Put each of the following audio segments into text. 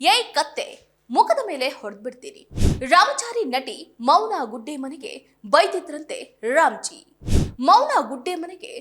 ಏಯ್ ಕತ್ತೆ, ಮುಖದ ಮೇಲೆ ಹೊಡೆದ್ಬಿಡ್ತೀರಿ. ರಾಮಚಾರಿ ನಟಿ ಮೌನ ಗುಡ್ಡೆ ಮನೆಗೆ ಬೈದಿದ್ರಂತೆ ರಾಮ್ಜಿ. ಮೌನ ಗುಡ್ಡೆ ಮನೆಗೆ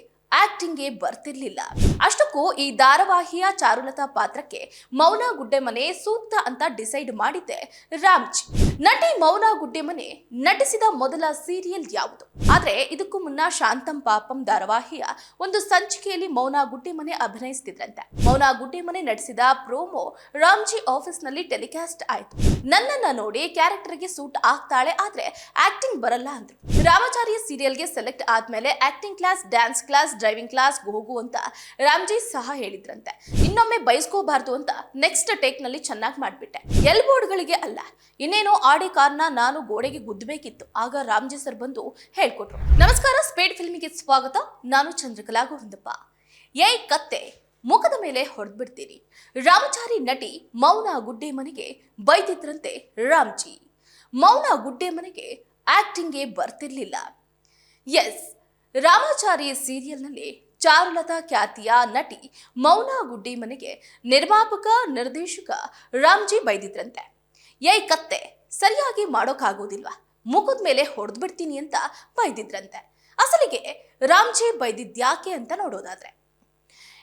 ಆಕ್ಟಿಂಗ್ಗೆ ಬರ್ತಿರ್ಲಿಲ್ಲ. ಅಷ್ಟಕ್ಕೂ ಈ ಧಾರಾವಾಹಿಯ ಚಾರುಲತಾ ಪಾತ್ರಕ್ಕೆ ಮೌನ ಗುಡ್ಡೆ ಮನೆ ಸೂಕ್ತ ಅಂತ ಡಿಸೈಡ್ ಮಾಡಿದ್ದೆ ರಾಮ್ಜಿ. ನಟಿ ಮೌನ ಗುಡ್ಡೆಮನೆ ನಟಿಸಿದ ಮೊದಲ ಸೀರಿಯಲ್ ಯಾವುದು? ಆದ್ರೆ ಇದಕ್ಕೂ ಮುನ್ನ ಶಾಂತಂ ಪಾಪಂ ಧಾರಾವಾಹಿಯ ಒಂದು ಸಂಚಿಕೆಯಲ್ಲಿ ಮೌನ ಗುಡ್ಡೆಮನೆ ಅಭಿನಯಿಸ್ತಿದ್ರಂತೆ. ಮೌನ ನಟಿಸಿದ ಮನೆ ನಡೆಸಿದ ಪ್ರೋಮೋ ರಾಮ್ಜಿ ಆಫೀಸ್ನಲ್ಲಿ ಟೆಲಿಕಾಸ್ಟ್ ಆಯಿತು. ನನ್ನನ್ನ ನೋಡಿ ಕ್ಯಾರೆಕ್ಟರ್ಗೆ ಸೂಟ್ ಆಗ್ತಾಳೆ, ಆದ್ರೆ ಆಕ್ಟಿಂಗ್ ಬರಲ್ಲ ಅಂದ್ರು. ರಾಮಾಚಾರ್ಯ ಸೀರಿಯಲ್ಗೆ ಸೆಲೆಕ್ಟ್ ಆದ್ಮೇಲೆ acting class, dance class, driving class ಹೋಗು ಅಂತ ರಾಮ್ಜಿ ಸಹ ಹೇಳಿದ್ರಂತೆ. ಇನ್ನೊಮ್ಮೆ ಬಯಸ್ಕೋಬಾರ್ದು ಅಂತ ನೆಕ್ಸ್ಟ್ ಟೇಕ್ನಲ್ಲಿ ಚೆನ್ನಾಗಿ ಮಾಡ್ಬಿಟ್ಟೆ. ಎಲ್ ಬೋರ್ಡ್ಗಳಿಗೆ ಅಲ್ಲ, ಇನ್ನೇನೋ ಆಡಿ ಕಾರ್ನ ನಾನು ಗೋಡೆಗೆ ಗುದ್ದಬೇಕಿತ್ತು. ಆಗ ರಾಮ್ಜಿ ಸರ್ ಬಂದು ಹೇಳ್ಕೊಟ್ರು. ನಮಸ್ಕಾರ, ಸ್ಪೇಡ್ ಫಿಲ್ಮಿಗೆ ಸ್ವಾಗತ. ನಾನು ಚಂದ್ರಕಲಾ ಗೋವಿಂದಪ್ಪ. ಏಯ್ ಕತ್ತೆ, ಮುಖದ ಮೇಲೆ ಹೊಡೆದ್ಬಿಡ್ತೀರಿ. ರಾಮಚಾರಿ ನಟಿ ಮೌನ ಗುಡ್ಡೆ ಮನೆಗೆ ಬೈದಿದ್ರಂತೆ ರಾಮ್ಜಿ. ಮೌನ ಗುಡ್ಡೆ ಮನೆಗೆ ಆಕ್ಟಿಂಗ್ಗೆ ಬರ್ತಿರ್ಲಿಲ್ಲ. ಎಸ್, ರಾಮಾಚಾರಿ ಸೀರಿಯಲ್ನಲ್ಲಿ ಚಾರುಲತಾ ಖ್ಯಾತಿಯ ನಟಿ ಮೌನ ಗುಡ್ಡಿ ಮನೆಗೆ ನಿರ್ಮಾಪಕ, ನಿರ್ದೇಶಕ ರಾಮ್ಜಿ ಬೈದಿದ್ರಂತೆ. ಏಯ್ ಕತ್ತೆ ಸರಿಯಾಗಿ ಮಾಡೋಕ್ಕಾಗೋದಿಲ್ವಾ? ಮುಖದ ಮೇಲೆ ಹೊಡೆದು ಬಿಡ್ತೀನಿ ಅಂತ ಬೈದಿದ್ರಂತೆ. ಅಸಲಿಗೆ ರಾಮ್ಜಿ ಬೈದಿದ್ಯಾಕೆ ಅಂತ ನೋಡೋದಾದ್ರೆ,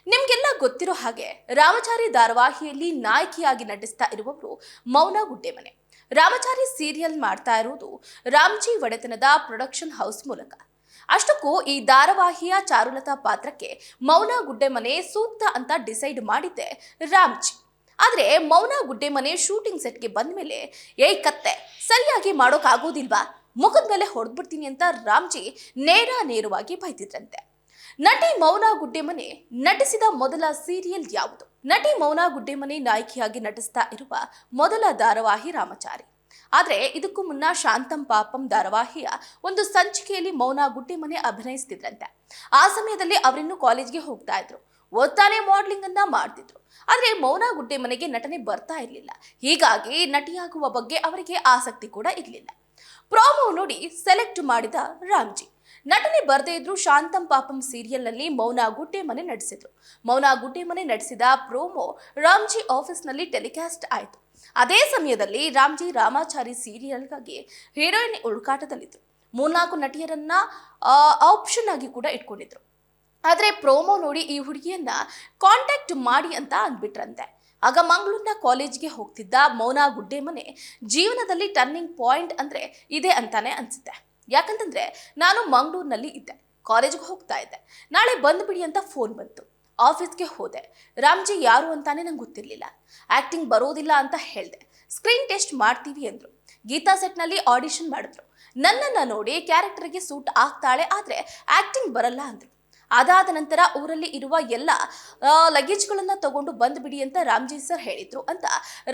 ನಿಮ್ಗೆಲ್ಲ ಗೊತ್ತಿರೋ ಹಾಗೆ ರಾಮಚಾರಿ ಧಾರಾವಾಹಿಯಲ್ಲಿ ನಾಯಕಿಯಾಗಿ ನಟಿಸ್ತಾ ಇರುವವರು ಮೌನ ಗುಡ್ಡೆಮನೆ ರಾಮಚಾರಿ ಸೀರಿಯಲ್ ಮಾಡ್ತಾ ಇರುವುದು ರಾಮ್ಜಿ ಒಡೆತನದ ಪ್ರೊಡಕ್ಷನ್ ಹೌಸ್ ಮೂಲಕ. ಅಷ್ಟಕ್ಕೂ ಈ ಧಾರಾವಾಹಿಯ ಚಾರುಲತಾ ಪಾತ್ರಕ್ಕೆ ಮೌನ ಗುಡ್ಡೆಮನೆ ಸೂಕ್ತ ಅಂತ ಡಿಸೈಡ್ ಮಾಡಿದ್ದೆ ರಾಮ್ಜಿ. ಆದ್ರೆ ಮೌನ ಗುಡ್ಡೆಮನೆ ಶೂಟಿಂಗ್ ಸೆಟ್ಗೆ ಬಂದ ಮೇಲೆ, ಏಯ್ ಕತ್ತೆ, ಸರಿಯಾಗಿ ಮಾಡೋಕ್ಕಾಗೋದಿಲ್ವಾ ಮುಖದ ಮೇಲೆ ಹೊಡೆದ್ಬಿಡ್ತೀನಿ ಅಂತ ರಾಮ್ಜಿ ನೇರ ನೇರವಾಗಿ ಬೈದಿದ್ರಂತೆ. ನಟಿ ಮೌನ ಗುಡ್ಡೆಮನೆ ನಟಿಸಿದ ಮೊದಲ ಸೀರಿಯಲ್ ಯಾವುದು? ನಟಿ ಮೌನ ಗುಡ್ಡೆಮನೆ ನಾಯಕಿಯಾಗಿ ನಟಿಸ್ತಾ ಇರುವ ಮೊದಲ ಧಾರಾವಾಹಿ ರಾಮಚಾರಿ. ಆದರೆ ಇದಕ್ಕೂ ಮುನ್ನ ಶಾಂತಂ ಪಾಪಂ ಧಾರಾವಾಹಿಯ ಒಂದು ಸಂಚಿಕೆಯಲ್ಲಿ ಮೌನ ಗುಡ್ಡೆಮನೆ ಅಭಿನಯಿಸ್ತಿದ್ರಂತೆ. ಆ ಸಮಯದಲ್ಲಿ ಅವರಿನ್ನೂ ಕಾಲೇಜ್ಗೆ ಹೋಗ್ತಾ ಇದ್ರು. ಓದ್ತಾನೆ ಮಾಡ್ಲಿಂಗ್ ಅನ್ನ ಮಾಡ್ತಿದ್ರು. ಆದ್ರೆ ಮೌನ ಗುಡ್ಡೆ ಮನೆಗೆ ನಟನೆ ಬರ್ತಾ ಇರಲಿಲ್ಲ. ಹೀಗಾಗಿ ನಟಿಯಾಗುವ ಬಗ್ಗೆ ಅವರಿಗೆ ಆಸಕ್ತಿ ಕೂಡ ಇರಲಿಲ್ಲ. ಪ್ರೋಮೋ ನೋಡಿ ಸೆಲೆಕ್ಟ್ ಮಾಡಿದ ರಾಮ್ಜಿ. ನಟನೆ ಬರದೇ ಇದ್ರು ಶಾಂತಂ ಪಾಪಂ ಸೀರಿಯಲ್ನಲ್ಲಿ ಮೌನ ಗುಡ್ಡೆ ಮನೆ ನಡೆಸಿದ್ರು. ಮೌನ ಗುಡ್ಡೆ ಮನೆ ನಡೆಸಿದ ಪ್ರೋಮೋ ರಾಮ್ಜಿ ಆಫೀಸ್ನಲ್ಲಿ ಟೆಲಿಕಾಸ್ಟ್ ಆಯಿತು. ಅದೇ ಸಮಯದಲ್ಲಿ ರಾಮ್ಜಿ ರಾಮಾಚಾರಿ ಸೀರಿಯಲ್ಗಾಗಿ ಹೀರೋಯಿನ್ ಹುಡುಕಾಟದಲ್ಲಿದ್ರು ಮೂರ್ನಾಲ್ಕು ನಟಿಯರನ್ನ ಆಪ್ಷನ್ ಆಗಿ ಕೂಡ ಇಟ್ಕೊಂಡಿದ್ರು. ಆದರೆ ಪ್ರೋಮೋ ನೋಡಿ ಈ ಹುಡುಗಿಯನ್ನ ಕಾಂಟ್ಯಾಕ್ಟ್ ಮಾಡಿ ಅಂತ ಅಂದ್ಬಿಟ್ರಂತೆ. ಆಗ ಮಂಗಳೂರಿನ ಕಾಲೇಜ್ಗೆ ಹೋಗ್ತಿದ್ದ ಮೌನ ಗುಡ್ಡೆ ಮನೆ ಜೀವನದಲ್ಲಿ ಟರ್ನಿಂಗ್ ಪಾಯಿಂಟ್ ಅಂದರೆ ಇದೆ ಅಂತಾನೆ ಅನಿಸುತ್ತೆ. ಯಾಕಂತಂದ್ರೆ ನಾನು ಮಂಗಳೂರಿನಲ್ಲಿ ಇದ್ದೆ ಕಾಲೇಜ್ಗೆ ಹೋಗ್ತಾ ಇದ್ದೆ. ನಾಳೆ ಬಂದುಬಿಡಿ ಅಂತ ಫೋನ್ ಬಂತು. ಆಫೀಸ್ಗೆ ಹೋದೆ. ರಾಮ್ಜಿ ಯಾರು ಅಂತಾನೆ ನಂಗೆ ಗೊತ್ತಿರಲಿಲ್ಲ. ಆ್ಯಕ್ಟಿಂಗ್ ಬರೋದಿಲ್ಲ ಅಂತ ಹೇಳಿದೆ. ಸ್ಕ್ರೀನ್ ಟೆಸ್ಟ್ ಮಾಡ್ತೀವಿ ಅಂದರು. ಗೀತಾ ಸೆಟ್ನಲ್ಲಿ ಆಡಿಷನ್ ಮಾಡಿದ್ರು. ನನ್ನನ್ನು ನೋಡಿ ಕ್ಯಾರೆಕ್ಟರ್ಗೆ ಸೂಟ್ ಆಗ್ತಾಳೆ, ಆದರೆ ಆ್ಯಕ್ಟಿಂಗ್ ಬರಲ್ಲ ಅಂದ್ರು. ಅದಾದ ನಂತರ ಊರಲ್ಲಿ ಇರುವ ಎಲ್ಲ ಲಗೇಜ್ಗಳನ್ನು ತಗೊಂಡು ಬಂದ್ಬಿಡಿ ಅಂತ ರಾಮ್ಜಿ ಸರ್ ಹೇಳಿದ್ರು ಅಂತ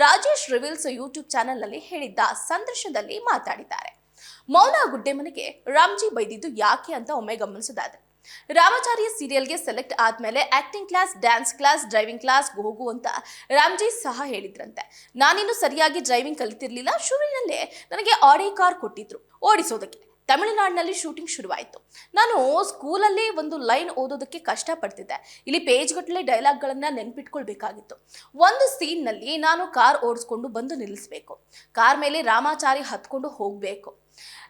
ರಾಜೇಶ್ ರಿವಿಲ್ಸ್ ಯೂಟ್ಯೂಬ್ ಚಾನೆಲ್ನಲ್ಲಿ ಹೇಳಿದ್ದ ಸಂದರ್ಶನದಲ್ಲಿ ಮಾತಾಡಿದ್ದಾರೆ. ಮೌನ ಗುಡ್ಡೆಮನೆಗೆ ರಾಮ್ಜಿ ಬೈದಿದ್ದು ಯಾಕೆ ಅಂತ ಒಮ್ಮೆ ಗಮನಿಸೋದಾದ್ರೆ, ರಾಮಾಚಾರ್ಯ ಸೀರಿಯಲ್ಗೆ ಸೆಲೆಕ್ಟ್ ಆದ್ಮೇಲೆ acting class dance class driving class ಹೋಗು ಅಂತ ರಾಮ್ಜಿ ಸಹ ಹೇಳಿದ್ರಂತೆ. ನಾನಿನ್ನು ಸರಿಯಾಗಿ ಡ್ರೈವಿಂಗ್ ಕಲಿತಿರ್ಲಿಲ್ಲ, ಶುರುವಿನಲ್ಲೇ ನನಗೆ ಆಡಿ ಕಾರ್ ಕೊಟ್ಟಿದ್ರು ಓಡಿಸೋದಕ್ಕೆ. ತಮಿಳುನಾಡಿನಲ್ಲಿ ಶೂಟಿಂಗ್ ಶುರುವಾಯಿತು. ನಾನು ಸ್ಕೂಲಲ್ಲಿ ಒಂದು ಲೈನ್ ಓದೋದಕ್ಕೆ ಕಷ್ಟಪಡ್ತಿದ್ದೆ. ಇಲ್ಲಿ ಪೇಜ್ಗಟ್ಟಲೆ ಡೈಲಾಗ್ಗಳನ್ನು ನೆನ್ಪಿಟ್ಕೊಳ್ಬೇಕಾಗಿತ್ತು. ಒಂದು ಸೀನ್ನಲ್ಲಿ ನಾನು ಕಾರ್ ಓಡಿಸ್ಕೊಂಡು ಬಂದು ನಿಲ್ಲಿಸಬೇಕು. ಕಾರ್ ಮೇಲೆ ರಾಮಾಚಾರಿ ಹತ್ಕೊಂಡು ಹೋಗಬೇಕು.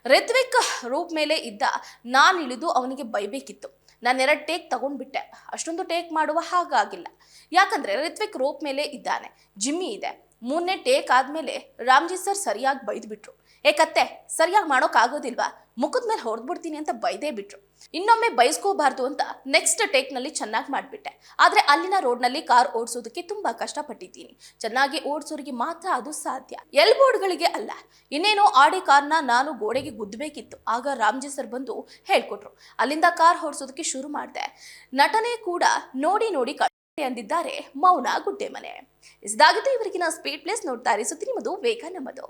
ರಿತ್ವಿಕ್ ರೂಪ್ ಮೇಲೆ ಇದ್ದ ನಾನು ಇಳಿದು ಅವನಿಗೆ ಬೈಬೇಕಿತ್ತು. ನಾನು ಎರಡು ಟೇಕ್ ತಗೊಂಡ್ಬಿಟ್ಟೆ. ಅಷ್ಟೊಂದು ಟೇಕ್ ಮಾಡುವ ಹಾಗಾಗಿಲ್ಲ. ಯಾಕಂದ್ರೆ ಋತ್ವಿಕ್ ರೋಪ್ ಮೇಲೆ ಇದ್ದಾನೆ. ಜಿಮ್ಮಿ ಇದೆ. ಮೂರನೇ ಟೇಕ್ ಆದಮೇಲೆ ರಾಮ್ಜಿ ಸರ್ ಸರಿಯಾಗಿ ಬೈದ್ಬಿಟ್ರು. ಏ ಕತ್ತೆ, ಸರಿಯಾಗಿ ಮಾಡೋಕ್ಕಾಗೋದಿಲ್ವಾ ಮುಖದ ಮೇಲೆ ಹೊಡೆದ್ಬಿಡ್ತೀನಿ ಅಂತ ಬೈದೇ ಬಿಟ್ರು. ಇನ್ನೊಮ್ಮೆ ಬಯಸ್ಕೋಬಾರ್ದು ಅಂತ ನೆಕ್ಸ್ಟ್ ಟೇಕ್ನಲ್ಲಿ ಚೆನ್ನಾಗಿ ಮಾಡಿಬಿಟ್ಟೆ. ಆದರೆ ಅಲ್ಲಿನ ರೋಡ್ನಲ್ಲಿ ಕಾರ್ ಓಡಿಸೋದಕ್ಕೆ ತುಂಬ ಕಷ್ಟಪಟ್ಟಿದ್ದೀನಿ. ಚೆನ್ನಾಗಿ ಓಡಿಸೋರಿಗೆ ಮಾತ್ರ ಅದು ಸಾಧ್ಯ. ಎಲ್ ಬೋರ್ಡ್ಗಳಿಗೆ ಅಲ್ಲ, ಇನ್ನೇನೋ ಆಡಿ ಕಾರ್ನ ನಾನು ಗೋಡೆಗೆ ಗುದ್ದಬೇಕಿತ್ತು. ಆಗ ರಾಮ್ಜಿ ಸರ್ ಬಂದು ಹೇಳ್ಕೊಟ್ರು, ಅಲ್ಲಿಂದ ಕಾರ್ ಓಡಿಸೋದಕ್ಕೆ ಶುರು ಮಾಡಿದೆ. ನಟನೆ ಕೂಡ ನೋಡಿ ನೋಡಿ ಅಂದಿದ್ದಾರೆ ಮೌನ ಗುಡ್ಡೆ ಮನೆ ಇದಾಗಿತ್ತು ಇವರಿಗಿನ ಸ್ಪೀಡ್ ಪ್ಲೇಸ್ ನೋಡ್ತಾ ಇರಿಸುತ್ತಿ ನಿಮ್ಮದು, ವೇಗ ನಮ್ಮದು.